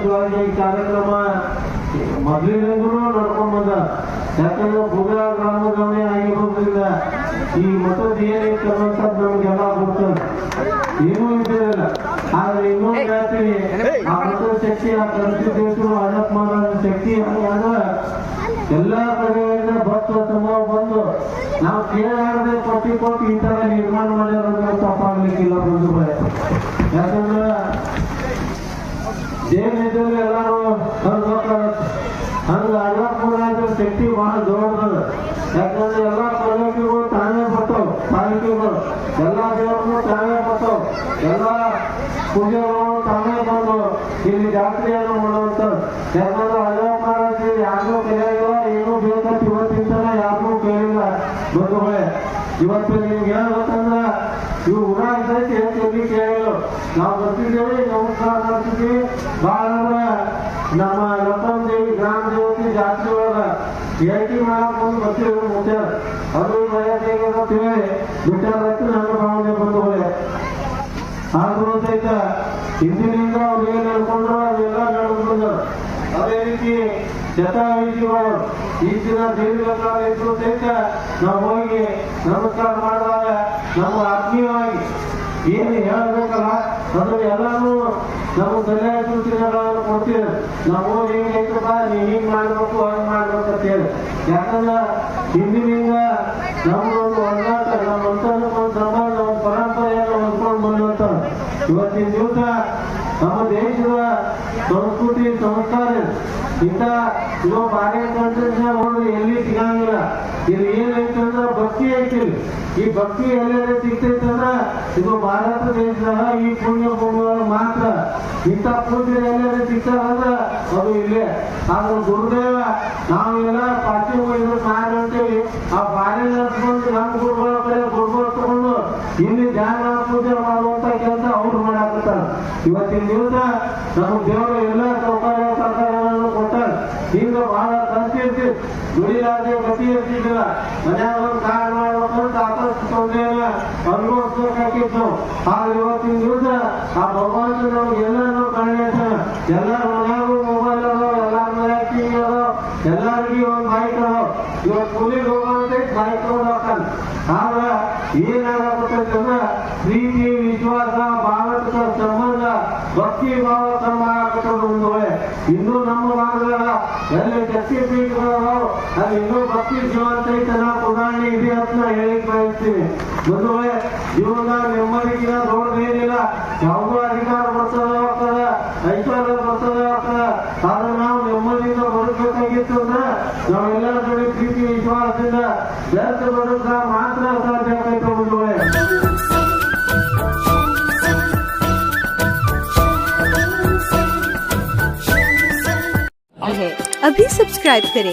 ಈ ಕಾರ್ಯಕ್ರಮ ಮೊದಲಿನಿಂದಲೂ ನಡ್ಕೊಂಡ್ ಬಂದ. ಯಾಕಂದ್ರೆ ಬುಗ ಗ್ರಾಮದವನೇ ಆಗಿರೋದ್ರಿಂದ ಈ ಮಠದ ಏನೈತೆ ಅನ್ನೋಂಥದ್ದು ನಮಗೆಲ್ಲ ಗೊತ್ತದ ಏನೂ ಇದ್ದಿರಲ್ಲ ಆದ್ರೆ ಇನ್ನೊಂದು ಹೇಳ್ತೀನಿ ಆ ಮಠದ ಶಕ್ತಿ, ಆ ಕಲಿಸಿದ್ರು ಅಣ್ಣಪ್ಪ ಮಾಡೋ ಶಕ್ತಿ ಹಂಗಾದ ಎಲ್ಲಾ ಕಡೆಯಿಂದ ಭಕ್ತ ತಮ್ಮ ಬಂದು ನಾವು ಕೇಳಾಡದೆ ಕೊಟ್ಟಿ ಕೊಟ್ಟು ಈ ತರ ನಿರ್ಮಾಣ ಮಾಡ್ಯಾರ ತಪ್ಪಾಗ್ಲಿಕ್ಕಿಲ್ಲ ಬರೆ. ಯಾಕಂದ್ರೆ ದೇವನಿದ್ದಲ್ಲಿ ಎಲ್ಲಾರು ಹಂಗ ಹಂಗ ಅಲ್ಲಪುರ ಶಕ್ತಿ ಬಹಳ ದೊಡ್ಡದ. ಯಾಕಂದ್ರೆ ಎಲ್ಲಾ ಪಲ್ಲಕ್ಕಿಗಳು ತಾನೇ ಬರ್ತಾವ ತಾಲೂಕಿಗಳು ಎಲ್ಲ ದೇವರುಗಳು ತಾನೇ ಬರ್ತಾವ. ಎಲ್ಲ ಪೂಜೆಗಳು ತಾನೇ ಬಂದು ಇಲ್ಲಿ ಜಾತ್ರೆಯನ್ನು ಮಾಡುವಂತ ಯಾಕಂದ್ರೆ ಅಲ್ಲಪುರ ಯಾರಿಗೂ ಕೈಯಾಗಿಲ್ಲ ಏನೂ ಬೇಕಂತ ಇವತ್ತಿನ ತನ ಯಾರಿಗೂ ಕೇಳಿಲ್ಲ. ಬಂಧುಗಳೇ, ಇವತ್ತು ನಿಮ್ಗೆ ಹೇಳ್ಬೇಕಂದ್ರ ಇವು ಉದಾಹರಣೆ ಹೇಳ್ತೀವಿ ಕೇಳಲು ನಾವು ಬರ್ತಿದ್ದೇವೆ ನಮಸ್ಕಾರ ಮಾಡ್ತಿದ್ದೀವಿ. ಬಹಳ ನಮ್ಮ ಲಪ್ಪನ್ ದೇವಿ ಗ್ರಾಮ ದೇವತೆ ಜಾತ್ರೆ ಒಳಗ ಏಟಿ ಮಾಡಕ್ ಬಂದು ಬರ್ತೀವಿ ಮುಟ್ಟ್ಯಾರ ಅವರು ಹೇಳಿ ಬಿಟ್ಟಾರಕ್ಕೆ ನನ್ನ ಭಾವನೆ ಬಂದು ಹೋದೆ ಆದ್ರೂ ಹಿಂದಿನಿಂದ ಅವ್ರು ಏನ್ ಹೇಳ್ಕೊಂಡ್ರು ಅದೆಲ್ಲ ನಡೆದು ಅದೇ ರೀತಿ ಶತಾಯುಜಿಗಳು ಈ ದಿನ ದೀರ್ಘಕಾಲ ಇದ್ರು ಸಹಿತ ನಾವು ಹೋಗಿ ನಮಸ್ಕಾರ ಮಾಡಿದಾಗ ನಮ್ಮ ಆತ್ಮೀಯವಾಗಿ ಏನು ಹೇಳಬೇಕಲ್ಲ? ಅಂದ್ರೆ ಎಲ್ಲಾನು ನಮ್ಮ ಸಲಹೆ ಸೂಚನೆಗಳನ್ನು ಕೊಡ್ತೀವಿ. ನಾವು ಹಿಂಗೆ ಐತಪ್ಪ? ನೀ ಹಿಂಗ್ ಮಾಡ್ಬೇಕು, ಹಂಗ್ ಮಾಡ್ಬೇಕು ಅಂತ ಹೇಳಿ. ಯಾಕಂದ್ರೆ ಹಿಂದಿನಿಂದ ನಮ್ದೊಂದು ಒಡನಾಟ ನಮ್ಮ ಅಂತನಕ್ಕೆ ಒಂದು ಕ್ರಮ ನಮ್ಮ ಪರಂಪರೆಯನ್ನು ಹೊಂದ್ಕೊಂಡು ಬಂದಂತ ಇವತ್ತಿನ ದಿವಸ ನಮ್ಮ ದೇಶದ ಸಂಸ್ಕೃತಿ ಸಂಸ್ಕಾರ ಇಂತ ಇದು ಬಾರೆ ಕಂಟ್ರೀಸ್ ನೋಡ್ರಿ, ಎಲ್ಲಿ ಸಿಗಂಗಿಲ್ಲ. ಇದು ಏನೈತೆ ಅಂದ್ರೆ ಭಕ್ತಿ ಐತಿ ಈ ಭಕ್ತಿ ಎಲ್ಲೆಲ್ಲ ಸಿಗ್ತೈತೆ ಅಂದ್ರೆ ಇದು ಭಾರತ ದೇಶದಾಗ ಈ ಪುಣ್ಯ ಭೂಮಿಯೊಳಗೆ ಮಾತ್ರ. ಇಂತ ಪೂಜೆ ಎಲ್ಲೆಲ್ಲಿ ಸಿಗ್ತಾರಂದ್ರೆ ಅದು ಇಲ್ಲೇ. ಆದ್ರೆ ಗುರುದೇವ, ನಾವೆಲ್ಲ ಪಾಠ್ಯ ಹೋಗಿದ್ರು ಮಾಡಿ ಅಂತೇಳಿ ಆ ಬಾರೆ ನಡ್ಕೊಂಡು ನಮ್ಮ ಗುರುಗಳ ಕಡೆ ಗುರುಗಳು ತಗೊಂಡು ಇಲ್ಲಿ ಧ್ಯಾನ ಪೂಜೆ ಮಾಡುವಂತ ಕೆಲಸ ಇವತ್ತಿನ ದಿವಸ ನಮ್ಮ ದೇವರು ಎಲ್ಲ ಸೌಕರ್ಯ ಸರ್ಕಾರಗಳನ್ನು ಕೊಟ್ಟಾರ. ಈಗ ಬಹಳ ಖರ್ಚು ಇರ್ತಿತ್ತು ದುಡಿಲಾರ್ದೆ ಗತಿ ಇರ್ತಿದ್ದಿಲ್ಲ ಮನ್ಯಾಗ ಕಾರ್ ಮಾಡ್ಬೇಕಂತ ಸಾಕಷ್ಟು ತೊಂದರೆಯನ್ನ ಅನುಭವಿಸ್ಬೇಕಾಗಿತ್ತು ಆದ್ರೆ ಇವತ್ತಿನ ದಿವಸ ಆ ಭಗವಂತ ನಮ್ಗೆ ಎಲ್ಲರೂ ಕಾಣಿಸ್ತಾನ ಮನ್ಯಾಗೂ ಮೊಬೈಲ್ ಅದಾವ, ಎಲ್ಲಾರ ಮನ್ಯಾಗ ಟಿವಿ ಅದಾವ, ಎಲ್ಲರಿಗೂ ಒಂದು ಬೈಕ್ ಅದಾವ. ಇವತ್ತು ಕೂಲಿಗೆ ಹೋಗೋಂತ ಬೈಕ್ ಏನಾಗತ್ತಂದ್ರ ಪ್ರೀತಿ, ವಿಶ್ವಾಸ ಭಾವಕ ಸಂಬಂಧ ಭಕ್ತಿ ಭಾವ ಸಂಬಂಧ ಒಂದು ಇನ್ನೂ ನಮ್ಮ ಭಾಗಗಳ ಎಲ್ಲಿ ಶಕ್ತಿ ಪೀಠಗಳು ಅಲ್ಲಿ ಇನ್ನೂ ಭಕ್ತಿ ಜೀವಂತೈತನ ಪುರಾಣಿ ಇದೆ ಅಂತ ನಾ ಹೇಳಿಕ್ ಬಯಸ್ತೀನಿ. ಒಂದು ಜೀವನ ನೆಮ್ಮದಿಗಿನ ದೊಡ್ಡದೇನಿಲ್ಲ ಯಾವುದೋ ಅಧಿಕಾರ ಬರ್ತದೆ ಆಗ್ತದ ಐಶ್ವರ್ಯ ಬರ್ತದೆ ಆಗ್ತದ ಆದ್ರೆ ನಾವು ನೆಮ್ಮದಿಯಿಂದ ಬದುಕಬೇಕಾಗಿತ್ತು ಅಂದ್ರೆ ನಾವೆಲ್ಲರ ಕಡೆ ಪ್ರೀತಿ, ವಿಶ್ವಾಸದಿಂದ ಮಾತ್ರ ಸಾಧ್ಯ भी सब्सक्राइब करें।